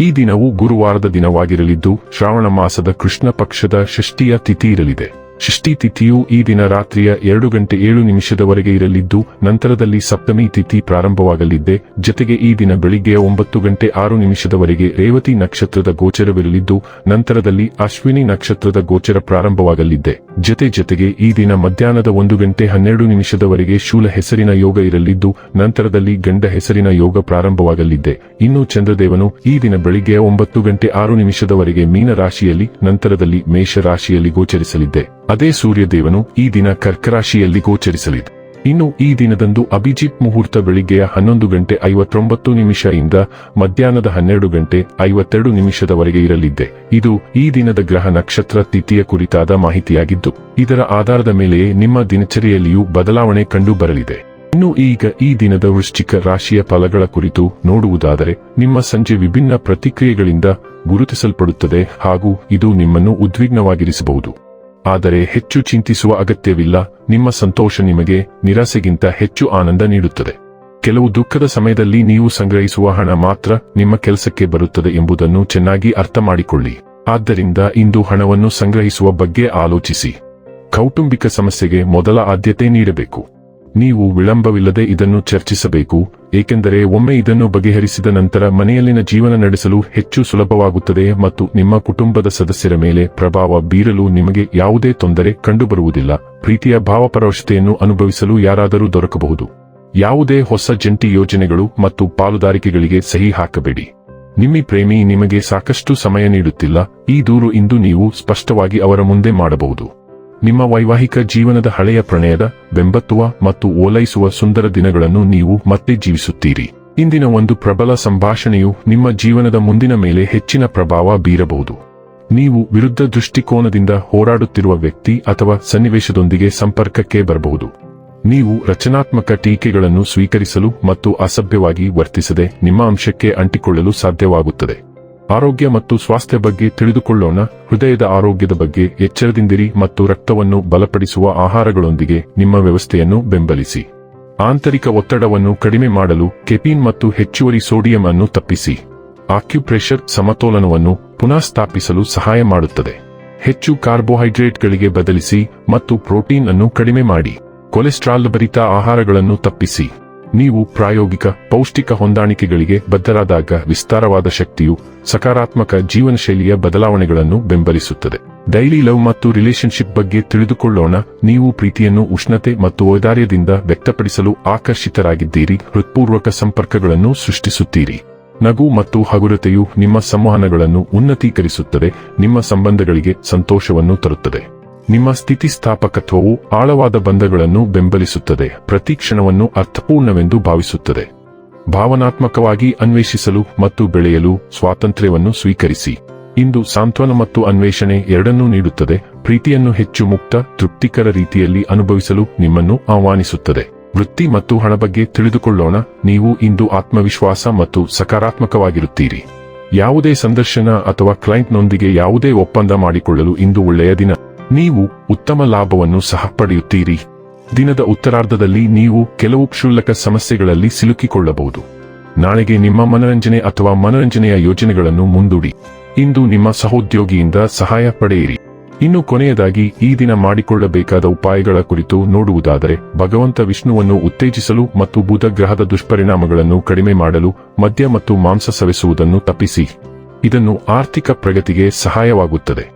ಈ ದಿನವು ಗುರುವಾರದ ದಿನವಾಗಿರಲಿದ್ದು ಶ್ರಾವಣ ಮಾಸದ ಕೃಷ್ಣ ಪಕ್ಷದ ಷಷ್ಠಿಯ ತಿಥಿ ಇರಲಿದೆ. ಷಷ್ಠಿ ತಿಥಿಯು ಈ ದಿನ ರಾತ್ರಿಯ ಎರಡು ಗಂಟೆ ಏಳು ನಿಮಿಷದವರೆಗೆ ಇರಲಿದ್ದು ನಂತರದಲ್ಲಿ ಸಪ್ತಮಿ ತಿಥಿ ಪ್ರಾರಂಭವಾಗಲಿದ್ದೆ. ಜತೆಗೆ ಈ ದಿನ ಬೆಳಿಗ್ಗೆ ಒಂಬತ್ತು ಗಂಟೆ ಆರು ನಿಮಿಷದವರೆಗೆ ರೇವತಿ ನಕ್ಷತ್ರದ ಗೋಚರವಿರಲಿದ್ದು ನಂತರದಲ್ಲಿ ಅಶ್ವಿನಿ ನಕ್ಷತ್ರದ ಗೋಚರ ಪ್ರಾರಂಭವಾಗಲಿದ್ದೆ. ಜತೆ ಜತೆಗೆ ಈ ದಿನ ಮಧ್ಯಾಹ್ನದ ಒಂದು ಗಂಟೆ ಹನ್ನೆರಡು ನಿಮಿಷದವರೆಗೆ ಶೂಲ ಹೆಸರಿನ ಯೋಗ ಇರಲಿದ್ದು, ನಂತರದಲ್ಲಿ ಗಂಡ ಹೆಸರಿನ ಯೋಗ ಪ್ರಾರಂಭವಾಗಲಿದೆ ಇನ್ನು ಚಂದ್ರದೇವನು ಈ ದಿನ ಬೆಳಿಗ್ಗೆ ಒಂಬತ್ತು ಗಂಟೆ ಆರು ನಿಮಿಷದವರೆಗೆ ಮೀನ ರಾಶಿಯಲ್ಲಿ, ನಂತರದಲ್ಲಿ ಮೇಷ ರಾಶಿಯಲ್ಲಿ ಗೋಚರಿಸಲಿದ್ದೆ. ಅದೇ ಸೂರ್ಯದೇವನು ಈ ದಿನ ಕರ್ಕರಾಶಿಯಲ್ಲಿ ಗೋಚರಿಸಲಿದೆ ಇನ್ನು ಈ ದಿನದಂದು ಅಭಿಜಿತ್ ಮುಹೂರ್ತ ಬೆಳಿಗ್ಗೆಯ ಹನ್ನೊಂದು ಗಂಟೆ ಐವತ್ತೊಂಬತ್ತು ನಿಮಿಷದಿಂದ ಮಧ್ಯಾಹ್ನದ ಹನ್ನೆರಡು ಗಂಟೆ ಐವತ್ತೆರಡು ನಿಮಿಷದವರೆಗೆ ಇರಲಿದ್ದೆ. ಇದು ಈ ದಿನದ ಗ್ರಹ ನಕ್ಷತ್ರ ತಿಥಿಯ ಕುರಿತಾದ ಮಾಹಿತಿಯಾಗಿದ್ದು, ಇದರ ಆಧಾರದ ಮೇಲೆಯೇ ನಿಮ್ಮ ದಿನಚರಿಯಲ್ಲಿಯೂ ಬದಲಾವಣೆ ಕಂಡು ಬರಲಿದೆ ಇನ್ನು ಈಗ ಈ ದಿನದ ವೃಶ್ಚಿಕ ರಾಶಿಯ ಫಲಗಳ ಕುರಿತು ನೋಡುವುದಾದರೆ, ನಿಮ್ಮ ಸಂಜೆ ವಿಭಿನ್ನ ಪ್ರತಿಕ್ರಿಯೆಗಳಿಂದ ಗುರುತಿಸಲ್ಪಡುತ್ತದೆ ಹಾಗೂ ಇದು ನಿಮ್ಮನ್ನು ಉದ್ವಿಗ್ನವಾಗಿರಿಸಬಹುದು. ಆದರೆ ಹೆಚ್ಚು ಚಿಂತಿಸುವ ಅಗತ್ಯವಿಲ್ಲ, ನಿಮ್ಮ ಸಂತೋಷ ನಿಮಗೆ ನಿರಾಸೆಗಿಂತ ಹೆಚ್ಚು ಆನಂದ ನೀಡುತ್ತದೆ. ಕೆಲವು ದುಃಖದ ಸಮಯದಲ್ಲಿ ನೀವು ಸಂಗ್ರಹಿಸುವ ಹಣ ಮಾತ್ರ ನಿಮ್ಮ ಕೆಲಸಕ್ಕೆ ಬರುತ್ತದೆ ಎಂಬುದನ್ನು ಚೆನ್ನಾಗಿ ಅರ್ಥ ಮಾಡಿಕೊಳ್ಳಿ ಆದ್ದರಿಂದ ಇಂದು ಹಣವನ್ನು ಸಂಗ್ರಹಿಸುವ ಬಗ್ಗೆ ಆಲೋಚಿಸಿ. ಕೌಟುಂಬಿಕ ಸಮಸ್ಯೆಗೆ ಮೊದಲ ಆದ್ಯತೆ ನೀಡಬೇಕು. ನೀವು ವಿಳಂಬವಿಲ್ಲದೆ ಇದನ್ನು ಚರ್ಚಿಸಬೇಕು, ಏಕೆಂದರೆ ಒಮ್ಮೆ ಇದನ್ನು ಬಗೆಹರಿಸಿದ ನಂತರ ಮನೆಯಲ್ಲಿನ ಜೀವನ ನಡೆಸಲು ಹೆಚ್ಚು ಸುಲಭವಾಗುತ್ತದೆ ಮತ್ತು ನಿಮ್ಮ ಕುಟುಂಬದ ಸದಸ್ಯರ ಮೇಲೆ ಪ್ರಭಾವ ಬೀರಲು ನಿಮಗೆ ಯಾವುದೇ ತೊಂದರೆ ಕಂಡುಬರುವುದಿಲ್ಲ. ಪ್ರೀತಿಯ ಭಾವಪರವಶತೆಯನ್ನು ಅನುಭವಿಸಲು ಯಾರಾದರೂ ದೊರಕಬಹುದು. ಯಾವುದೇ ಹೊಸ ಜಂಟಿ ಯೋಜನೆಗಳು ಮತ್ತು ಪಾಲುದಾರಿಕೆಗಳಿಗೆ ಸಹಿ ಹಾಕಬೇಡಿ. ನಿಮ್ಮಿ ಪ್ರೇಮಿ ನಿಮಗೆ ಸಾಕಷ್ಟು ಸಮಯ ನೀಡುತ್ತಿಲ್ಲ. ಈ ದೂರು ಇಂದು ನೀವು ಸ್ಪಷ್ಟವಾಗಿ ಅವರ ಮುಂದೆ ಮಾಡಬಹುದು. ನಿಮ್ಮ ವೈವಾಹಿಕ ಜೀವನದ ಹಳೆಯ ಪ್ರಣಯದ ಬೆಂಬತ್ತುವ ಮತ್ತು ಓಲೈಸುವ ಸುಂದರ ದಿನಗಳನ್ನು ನೀವು ಮತ್ತೆ ಜೀವಿಸುತ್ತೀರಿ. ಇಂದಿನ ಒಂದು ಪ್ರಬಲ ಸಂಭಾಷಣೆಯು ನಿಮ್ಮ ಜೀವನದ ಮುಂದಿನ ಮೇಲೆ ಹೆಚ್ಚಿನ ಪ್ರಭಾವ ಬೀರಬಹುದು. ನೀವು ವಿರುದ್ಧ ದೃಷ್ಟಿಕೋನದಿಂದ ಹೋರಾಡುತ್ತಿರುವ ವ್ಯಕ್ತಿ ಅಥವಾ ಸನ್ನಿವೇಶದೊಂದಿಗೆ ಸಂಪರ್ಕಕ್ಕೆ ಬರಬಹುದು. ನೀವು ರಚನಾತ್ಮಕ ಟೀಕೆಗಳನ್ನು ಸ್ವೀಕರಿಸಲು ಮತ್ತು ಅಸಭ್ಯವಾಗಿ ವರ್ತಿಸದೆ ನಿಮ್ಮ ಅಂಶಕ್ಕೆ ಅಂಟಿಕೊಳ್ಳಲು ಸಾಧ್ಯವಾಗುತ್ತದೆ. ಆರೋಗ್ಯ ಮತ್ತು ಸ್ವಾಸ್ಥ್ಯ ಬಗ್ಗೆ ತಿಳಿದುಕೊಳ್ಳೋಣ. ಹೃದಯದ ಆರೋಗ್ಯದ ಬಗ್ಗೆ ಎಚ್ಚರದಿಂದಿರಿ ಮತ್ತು ರಕ್ತವನ್ನು ಬಲಪಡಿಸುವ ಆಹಾರಗಳೊಂದಿಗೆ ನಿಮ್ಮ ವ್ಯವಸ್ಥೆಯನ್ನು ಬೆಂಬಲಿಸಿ. ಆಂತರಿಕ ಒತ್ತಡವನ್ನು ಕಡಿಮೆ ಮಾಡಲು ಕೆಪಿನ್ ಮತ್ತು ಹೆಚ್ಚುವರಿ ಸೋಡಿಯಂ ಅನ್ನು ತಪ್ಪಿಸಿ. ಆಕ್ಯುಪ್ರೆಷರ್ ಸಮತೋಲನವನ್ನು ಪುನಃ ಸ್ಥಾಪಿಸಲು ಸಹಾಯ ಮಾಡುತ್ತದೆ. ಹೆಚ್ಚು ಕಾರ್ಬೋಹೈಡ್ರೇಟ್ಗಳಿಗೆ ಬದಲಿಸಿ ಮತ್ತು ಪ್ರೋಟೀನ್ ಅನ್ನು ಕಡಿಮೆ ಮಾಡಿ. ಕೊಲೆಸ್ಟ್ರಾಲ್ ಭರಿತ ಆಹಾರಗಳನ್ನು ತಪ್ಪಿಸಿ. ನೀವು ಪ್ರಾಯೋಗಿಕ, ಪೌಷ್ಟಿಕ ಹೊಂದಾಣಿಕೆಗಳಿಗೆ ಬದ್ಧರಾದಾಗ ವಿಸ್ತಾರವಾದ ಶಕ್ತಿಯು ಸಕಾರಾತ್ಮಕ ಜೀವನಶೈಲಿಯ ಬದಲಾವಣೆಗಳನ್ನು ಬೆಂಬಲಿಸುತ್ತದೆ. ಡೈಲಿ ಲವ್ ಮತ್ತು ರಿಲೇಶನ್ಶಿಪ್ ಬಗ್ಗೆ ತಿಳಿದುಕೊಳ್ಳೋಣ. ನೀವು ಪ್ರೀತಿಯನ್ನು, ಉಷ್ಣತೆ ಮತ್ತು ಔದಾರ್ಯದಿಂದ ವ್ಯಕ್ತಪಡಿಸಲು ಆಕರ್ಷಿತರಾಗಿದ್ದೀರಿ. ಹೃತ್ಪೂರ್ವಕ ಸಂಪರ್ಕಗಳನ್ನು ಸೃಷ್ಟಿಸುತ್ತೀರಿ. ನಗು ಮತ್ತು ಹಗುರತೆಯು ನಿಮ್ಮ ಸಂವಹನಗಳನ್ನು ಉನ್ನತೀಕರಿಸುತ್ತದೆ. ನಿಮ್ಮ ಸಂಬಂಧಗಳಿಗೆ ಸಂತೋಷವನ್ನು ತರುತ್ತದೆ. ನಿಮ್ಮ ಸ್ಥಿತಿಸ್ಥಾಪಕತ್ವವು ಆಳವಾದ ಬಂಧಗಳನ್ನು ಬೆಂಬಲಿಸುತ್ತದೆ. ಪ್ರತಿ ಕ್ಷಣವನ್ನು ಅರ್ಥಪೂರ್ಣವೆಂದು ಭಾವಿಸುತ್ತದೆ. ಭಾವನಾತ್ಮಕವಾಗಿ ಅನ್ವೇಷಿಸಲು ಮತ್ತು ಬೆಳೆಯಲು ಸ್ವಾತಂತ್ರ್ಯವನ್ನು ಸ್ವೀಕರಿಸಿ. ಇಂದು ಸಾಂತ್ವನ ಮತ್ತು ಅನ್ವೇಷಣೆ ಎರಡನ್ನೂ ನೀಡುತ್ತದೆ. ಪ್ರೀತಿಯನ್ನು ಹೆಚ್ಚು ಮುಕ್ತ, ತೃಪ್ತಿಕರ ರೀತಿಯಲ್ಲಿ ಅನುಭವಿಸಲು ನಿಮ್ಮನ್ನು ಆಹ್ವಾನಿಸುತ್ತದೆ. ವೃತ್ತಿ ಮತ್ತು ಹಣ ಬಗ್ಗೆ ತಿಳಿದುಕೊಳ್ಳೋಣ. ನೀವು ಇಂದು ಆತ್ಮವಿಶ್ವಾಸ ಮತ್ತು ಸಕಾರಾತ್ಮಕವಾಗಿರುತ್ತೀರಿ. ಯಾವುದೇ ಸಂದರ್ಶನ ಅಥವಾ ಕ್ಲೈಂಟ್ನೊಂದಿಗೆ ಯಾವುದೇ ಒಪ್ಪಂದ ಮಾಡಿಕೊಳ್ಳಲು ಇಂದು ಒಳ್ಳೆಯ ದಿನ. ನೀವು ಉತ್ತಮ ಲಾಭವನ್ನು ಸಹ ಪಡೆಯುತ್ತೀರಿ. ದಿನದ ಉತ್ತರಾರ್ಧದಲ್ಲಿ ನೀವು ಕೆಲವು ಕ್ಷುಲ್ಲಕ ಸಮಸ್ಯೆಗಳಲ್ಲಿ ಸಿಲುಕಿಕೊಳ್ಳಬಹುದು. ನಾಳೆಗೆ ನಿಮ್ಮ ಮನರಂಜನೆ ಅಥವಾ ಮನರಂಜನೆಯ ಯೋಜನೆಗಳನ್ನು ಮುಂದೂಡಿ. ಇಂದು ನಿಮ್ಮ ಸಹೋದ್ಯೋಗಿಯಿಂದ ಸಹಾಯ ಪಡೆಯಿರಿ. ಇನ್ನು ಕೊನೆಯದಾಗಿ, ಈ ದಿನ ಮಾಡಿಕೊಳ್ಳಬೇಕಾದ ಉಪಾಯಗಳ ಕುರಿತು ನೋಡುವುದಾದರೆ, ಭಗವಂತ ವಿಷ್ಣುವನ್ನು ಉತ್ತೇಜಿಸಲು ಮತ್ತು ಬುಧ ಗ್ರಹದ ದುಷ್ಪರಿಣಾಮಗಳನ್ನು ಕಡಿಮೆ ಮಾಡಲು ಮದ್ಯ ಮತ್ತು ಮಾಂಸ ಸವೆಸುವುದನ್ನು ತಪ್ಪಿಸಿ. ಇದನ್ನು ಆರ್ಥಿಕ ಪ್ರಗತಿಗೆ ಸಹಾಯವಾಗುತ್ತದೆ.